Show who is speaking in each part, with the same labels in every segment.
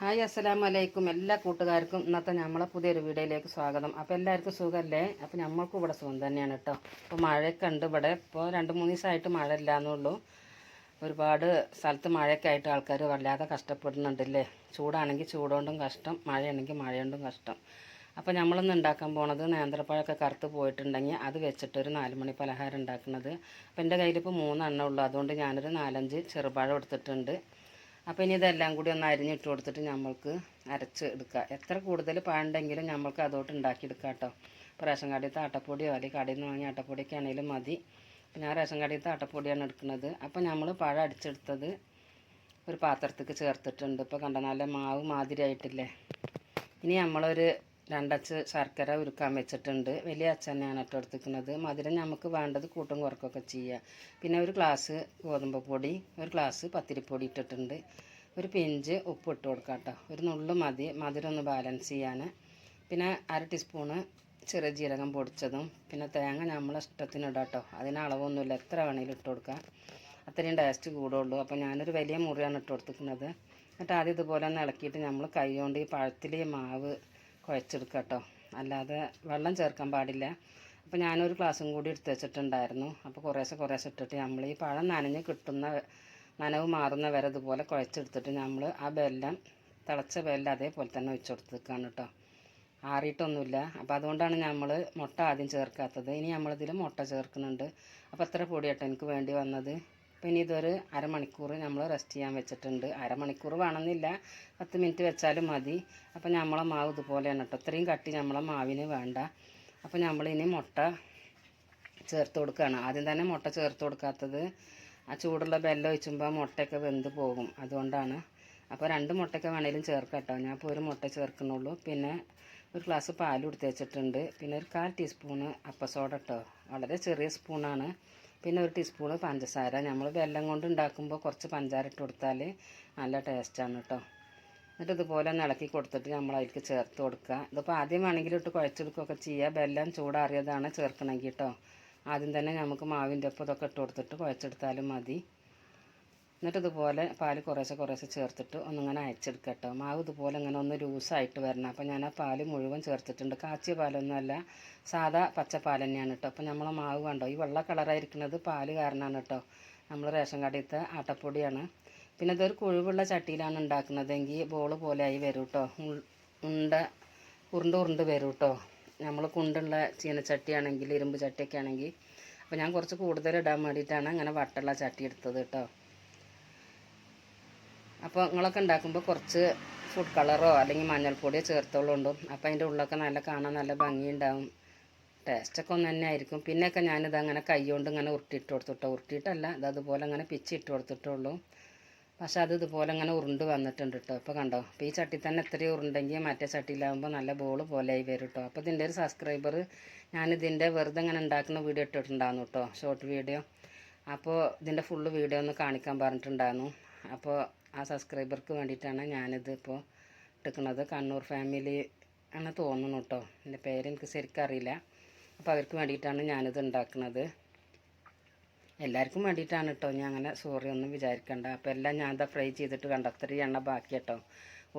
Speaker 1: Hi അസ്സലാമു വലൈക്കും എല്ലാ കൂട്ടുകാർക്കും ഇന്നത്തെ നമ്മളെ പുതിയൊരു വീഡിയോയിലേക്ക് സ്വാഗതം. അപ്പോൾ എല്ലാവർക്കും സുഖമല്ലേ അപ്പോൾ നമ്മൾക്കും ഇവിടെ സുഖം തന്നെയാണ് കേട്ടോ. അപ്പോൾ മഴയൊക്കെ ഉണ്ട് ഇവിടെ. ഇപ്പോൾ രണ്ട് മൂന്ന് ദിവസമായിട്ട് മഴ ഇല്ലാന്നുള്ളൂ ഒരുപാട് സ്ഥലത്ത് മഴയൊക്കെ ആയിട്ട് ആൾക്കാർ വല്ലാതെ കഷ്ടപ്പെടുന്നുണ്ടല്ലേ ചൂടാണെങ്കിൽ ചൂടുകൊണ്ടും കഷ്ടം മഴയാണെങ്കിൽ മഴകൊണ്ടും കഷ്ടം. അപ്പോൾ നമ്മളിന്ന് ഉണ്ടാക്കാൻ പോണത് നേന്ത്രപ്പഴമൊക്കെ കറുത്ത് പോയിട്ടുണ്ടെങ്കിൽ അത് വെച്ചിട്ടൊരു മണി പലഹാരം ഉണ്ടാക്കുന്നത്. അപ്പോൾ എന്റെ കയ്യിലിപ്പോൾ മൂന്നെണ്ണം ഉള്ളൂ. അതുകൊണ്ട് ഞാനൊരു നാലഞ്ച് ചെറുപഴം എടുത്തിട്ടുണ്ട്. അപ്പോൾ ഇനി ഇതെല്ലാം കൂടി ഒന്ന് അരിഞ്ഞിട്ട് കൊടുത്തിട്ട് നമ്മൾക്ക് അരച്ച് എടുക്കുക എത്ര കൂടുതൽ പഴമുണ്ടെങ്കിലും നമ്മൾക്ക് അതോട്ട് ഉണ്ടാക്കിയെടുക്കാം കേട്ടോ. ഇപ്പോൾ റേഷൻ കടയിലത്തെ ആട്ടപ്പൊടിയോ അല്ലെങ്കിൽ കടയിൽ നിന്ന് വാങ്ങിയ ആട്ടപ്പൊടിയൊക്കെ ആണെങ്കിലും മതി. ഞാൻ റേഷൻ കടയിലത്തെ ആട്ടപ്പൊടിയാണ് എടുക്കുന്നത്. അപ്പോൾ നമ്മൾ പഴം അടിച്ചെടുത്തത് ഒരു പാത്രത്തേക്ക് ചേർത്തിട്ടുണ്ട്. ഇപ്പോൾ കണ്ട നല്ല മാവ് മാതിരി ആയിട്ടില്ലേ? ഇനി നമ്മളൊരു രണ്ടച്ച് ശർക്കര ഉരുക്കാൻ വെച്ചിട്ടുണ്ട്. വലിയ അച്ഛനെയാണ് ഇട്ട് എടുത്തിരിക്കുന്നത്. മധുരം നമുക്ക് വേണ്ടത് കൂട്ടും കുറക്കൊക്കെ ചെയ്യുക. പിന്നെ ഒരു ഗ്ലാസ് ഗോതമ്പ് പൊടി ഒരു ഗ്ലാസ് പത്തിരിപ്പൊടി ഇട്ടിട്ടുണ്ട്. ഒരു പിഞ്ച് ഉപ്പ് ഇട്ട് കൊടുക്കാം കേട്ടോ. ഒരു നുള്ളു മതി മധുരം ഒന്ന് ബാലൻസ് ചെയ്യാൻ. പിന്നെ അര ടീസ്പൂണ് ചെറിയ ജീരകം പൊടിച്ചതും പിന്നെ തേങ്ങ നമ്മളെ ഇഷ്ടത്തിന് ഇടാം കേട്ടോ. അതിന് അളവൊന്നുമില്ല. എത്ര വേണമെങ്കിലും ഇട്ട് കൊടുക്കാം. അത്രയും ടേസ്റ്റ് കൂടുള്ളൂ അപ്പോൾ ഞാനൊരു വലിയ മുറിയാണ് ഇട്ട് കൊടുത്തിരിക്കുന്നത്. എന്നിട്ട് ആദ്യം ഇതുപോലെ ഒന്ന് ഇളക്കിയിട്ട് നമ്മൾ കൈ കൊണ്ട് ഈ പഴത്തിൽ മാവ് കുഴച്ചെടുക്കുക കേട്ടോ അല്ലാതെ വെള്ളം ചേർക്കാൻ പാടില്ല. അപ്പോൾ ഞാനൊരു ഗ്ലാസ്സും കൂടി എടുത്ത് വെച്ചിട്ടുണ്ടായിരുന്നു. അപ്പോൾ കുറേശ്ശെ കുറേശ്ശെ ഇട്ടിട്ട് നമ്മൾ ഈ പഴം നനഞ്ഞ് കിട്ടുന്ന നനവ് മാറുന്ന വരെ ഇതുപോലെ കുഴച്ചെടുത്തിട്ട് നമ്മൾ ആ ബെല്ലം തിളച്ച ബെല്ലം അതേപോലെ തന്നെ ഒഴിച്ചു കൊടുത്തേക്കാണ് കേട്ടോ. ആറിയിട്ടൊന്നുമില്ല. അപ്പോൾ അതുകൊണ്ടാണ് നമ്മൾ മുട്ട ആദ്യം ചേർക്കാത്തത്. ഇനി നമ്മളിതിൽ മുട്ട ചേർക്കുന്നുണ്ട്. അപ്പോൾ എത്ര പൊടിയാട്ടോ എനിക്ക് വേണ്ടി വന്നത്. അപ്പോൾ ഇനി ഇതൊരു അരമണിക്കൂർ നമ്മൾ റെസ്റ്റ് ചെയ്യാൻ വെച്ചിട്ടുണ്ട്. അരമണിക്കൂർ വേണമെന്നില്ല. പത്ത് മിനിറ്റ് വെച്ചാലും മതി. അപ്പോൾ നമ്മളെ മാവ് ഇതുപോലെയാണ് കേട്ടോ ഇത്രയും കട്ടി നമ്മളെ മാവിന് വേണ്ട. അപ്പോൾ നമ്മളിനി മുട്ട ചേർത്ത് കൊടുക്കുകയാണ് ആദ്യം തന്നെ മുട്ട ചേർത്ത് കൊടുക്കാത്തത് ആ ചൂടുള്ള ബെല്ലം ഒഴിച്ചുമ്പോൾ മുട്ടയൊക്കെ വെന്ത് പോകും. അതുകൊണ്ടാണ്. അപ്പോൾ രണ്ട് മുട്ടയൊക്കെ വേണേലും ചേർക്കാം കേട്ടോ ഞാൻ ഇപ്പോൾ ഒരു മുട്ട ചേർക്കുന്നുള്ളൂ. പിന്നെ ഒരു ഗ്ലാസ് പാൽ എടുത്ത് വെച്ചിട്ടുണ്ട്. പിന്നെ ഒരു കാൽ ടീസ്പൂണ് അപ്പസോഡ കേട്ടോ വളരെ ചെറിയ സ്പൂണാണ് പിന്നെ ഒരു ടീസ്പൂണ് പഞ്ചസാര. നമ്മൾ വെല്ലം കൊണ്ട് ഉണ്ടാക്കുമ്പോൾ കുറച്ച് പഞ്ചസാര ഇട്ട് കൊടുത്താൽ നല്ല ടേസ്റ്റാണ് കേട്ടോ എന്നിട്ട് ഇതുപോലെ ഒന്ന് ഇളക്കി കൊടുത്തിട്ട് നമ്മൾ അതിലേക്ക് ചേർത്ത് കൊടുക്കുക. ഇതിപ്പോൾ ആദ്യം വേണമെങ്കിൽ ഇട്ട് കുഴച്ചെടുക്കുകയൊക്കെ ചെയ്യുക വെല്ലം ചൂടാറിയതാണ് ചേർക്കണമെങ്കിൽ കേട്ടോ ആദ്യം തന്നെ നമുക്ക് മാവിന്റെ ഒപ്പം ഇതൊക്കെ ഇട്ട് കൊടുത്തിട്ട് കുഴച്ചെടുത്താലും മതി. എന്നിട്ട് ഇതുപോലെ പാൽ കുറേശ്ശെ കുറേശ്ശെ ചേർത്തിട്ട് ഒന്നിങ്ങനെ അയച്ചെടുക്കുക കേട്ടോ മാവ് ഇതുപോലെ ഇങ്ങനെ ഒന്ന് ലൂസായിട്ട് വരണം. അപ്പോൾ ഞാൻ ആ പാൽ മുഴുവൻ ചേർത്തിട്ടുണ്ട്. കാച്ചിയ പാലൊന്നുമല്ല സാധാ പച്ചപ്പാൽ തന്നെയാണ് കേട്ടോ അപ്പോൾ നമ്മളെ മാവ് കണ്ടോ? ഈ വെള്ള കളറായിരിക്കുന്നത് പാൽ കാരണമാണ് കേട്ടോ നമ്മൾ റേഷൻ കടയിലത്തെ ആട്ടപ്പൊടിയാണ്. പിന്നെ ഇതൊരു കുഴിവുള്ള ചട്ടിയിലാണ് ഉണ്ടാക്കുന്നതെങ്കിൽ ബോൾ പോലെ ആയി വരും കേട്ടോ ഉണ്ട ഉരുണ്ട് ഉരുണ്ട് വരും കേട്ടോ നമ്മൾ കുണ്ടുള്ള ചീനച്ചട്ടിയാണെങ്കിൽ ഇരുമ്പ് ചട്ടിയൊക്കെ ആണെങ്കിൽ. അപ്പോൾ ഞാൻ കുറച്ച് കൂടുതൽ ഇടാൻ വേണ്ടിയിട്ടാണ് അങ്ങനെ വട്ടുള്ള ചട്ടി എടുത്തത് കേട്ടോ അപ്പോൾ നിങ്ങളൊക്കെ ഉണ്ടാക്കുമ്പോൾ കുറച്ച് ഫുഡ് കളറോ അല്ലെങ്കിൽ മഞ്ഞൾപ്പൊടിയോ ചേർത്തോളുണ്ടോ അപ്പോൾ അതിന്റെ ഉള്ളൊക്കെ നല്ല കാണാൻ നല്ല ഭംഗിയുണ്ടാവും. ടേസ്റ്റൊക്കെ ഒന്ന് തന്നെ ആയിരിക്കും. പിന്നെയൊക്കെ ഞാനിത് അങ്ങനെ കൈകൊണ്ട് ഇങ്ങനെ ഉരുട്ടിയിട്ട് കൊടുത്തിട്ടോ. ഉരുട്ടിയിട്ടല്ല ഇത് അതുപോലെ അങ്ങനെ പിച്ചിട്ട് കൊടുത്തിട്ടുള്ളൂ പക്ഷേ അത് ഇതുപോലെ അങ്ങനെ ഉരുണ്ട് വന്നിട്ടുണ്ട് കേട്ടോ ഇപ്പോൾ കണ്ടോ? അപ്പോൾ ഈ ചട്ടി തന്നെ എത്രയും ഉരുണ്ടെങ്കിൽ മറ്റേ ചട്ടിയിലാകുമ്പോൾ നല്ല ബോൾ പോലെ ആയി വരും കേട്ടോ അപ്പോൾ ഇതിന്റെ ഒരു സബ്സ്ക്രൈബർ ഞാനിതിന്റെ വെറുതെ ഇങ്ങനെ ഉണ്ടാക്കുന്ന വീഡിയോ ഇട്ടിട്ടുണ്ടായിരുന്നു കേട്ടോ ഷോർട്ട് വീഡിയോ അപ്പോൾ ഇതിന്റെ ഫുള്ള് വീഡിയോ ഒന്ന് കാണിക്കാൻ പറഞ്ഞിട്ടുണ്ടായിരുന്നു. അപ്പോൾ ആ സബ്സ്ക്രൈബർക്ക് വേണ്ടിയിട്ടാണ് ഞാനിത് ഇപ്പോൾ എടുക്കുന്നത്. കണ്ണൂർ ഫാമിലി ആണ് തോന്നുന്നു കേട്ടോ എന്റെ പേര് എനിക്ക് ശരിക്കും അറിയില്ല. അപ്പോൾ അവർക്ക് വേണ്ടിയിട്ടാണ് ഞാനിത് ഉണ്ടാക്കുന്നത്. എല്ലാവർക്കും വേണ്ടിയിട്ടാണ് കേട്ടോ ഞാൻ അങ്ങനെ സോറി ഒന്നും വിചാരിക്കണ്ട. അപ്പോൾ എല്ലാം ഞാൻ എന്താ ഫ്രൈ ചെയ്തിട്ട് കണ്ട അത്രയും എണ്ണ ബാക്കി കേട്ടോ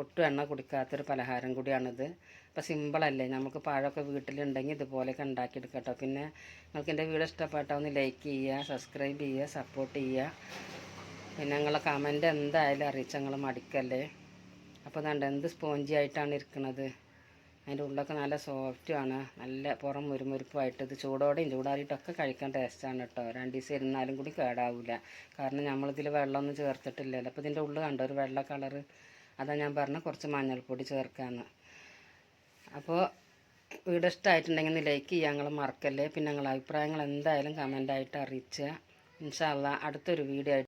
Speaker 1: ഒട്ടും എണ്ണ കുടിക്കാത്തൊരു പലഹാരം കൂടിയാണിത്. അപ്പോൾ സിമ്പിളല്ലേ നമുക്ക് പഴമൊക്കെ വീട്ടിലുണ്ടെങ്കിൽ ഇതുപോലെയൊക്കെ ഉണ്ടാക്കിയെടുക്കാം കേട്ടോ പിന്നെ നിങ്ങൾക്ക് എന്റെ വീഡിയോ ഇഷ്ടപ്പെട്ടാൽ ഒന്ന് ലൈക്ക് ചെയ്യുക സബ്സ്ക്രൈബ് ചെയ്യുക സപ്പോർട്ട് ചെയ്യുക. പിന്നെ നിങ്ങളെ കമന്റ് എന്തായാലും അറിയിച്ച നിങ്ങൾ മടിക്കല്ലേ? അപ്പോൾ കണ്ട എന്ത് സ്പോഞ്ചി ആയിട്ടാണ് ഇരിക്കുന്നത് അതിന്റെ ഉള്ളൊക്കെ നല്ല സോഫ്റ്റുമാണ് നല്ല പുറം മുരുമുരുപ്പായിട്ട് ഇത് ചൂടോടെയും ചൂടാറിയിട്ടൊക്കെ കഴിക്കാൻ ടേസ്റ്റാണ് കേട്ടോ രണ്ട് ദിവസം ഇരുന്നാലും കൂടി കേടാവില്ല കാരണം നമ്മളിതിൽ വെള്ളമൊന്നും ചേർത്തിട്ടില്ലല്ലോ. അപ്പോൾ ഇതിന്റെ ഉള്ളിൽ കണ്ടോ ഒരു വെള്ള കളറ് അതാ ഞാൻ പറഞ്ഞ കുറച്ച് മഞ്ഞൾപ്പൊടി ചേർക്കാമെന്ന് അപ്പോൾ വീഡിയോ ഇഷ്ടമായിട്ടുണ്ടെങ്കിൽ ലൈക്ക് ചെയ്യാൻ നിങ്ങൾ മറക്കല്ലേ? പിന്നെ നിങ്ങളുടെ അഭിപ്രായങ്ങൾ എന്തായാലും കമന്റായിട്ട് അറിയിക്കുക ഇൻഷാല്ല അടുത്തൊരു വീഡിയോ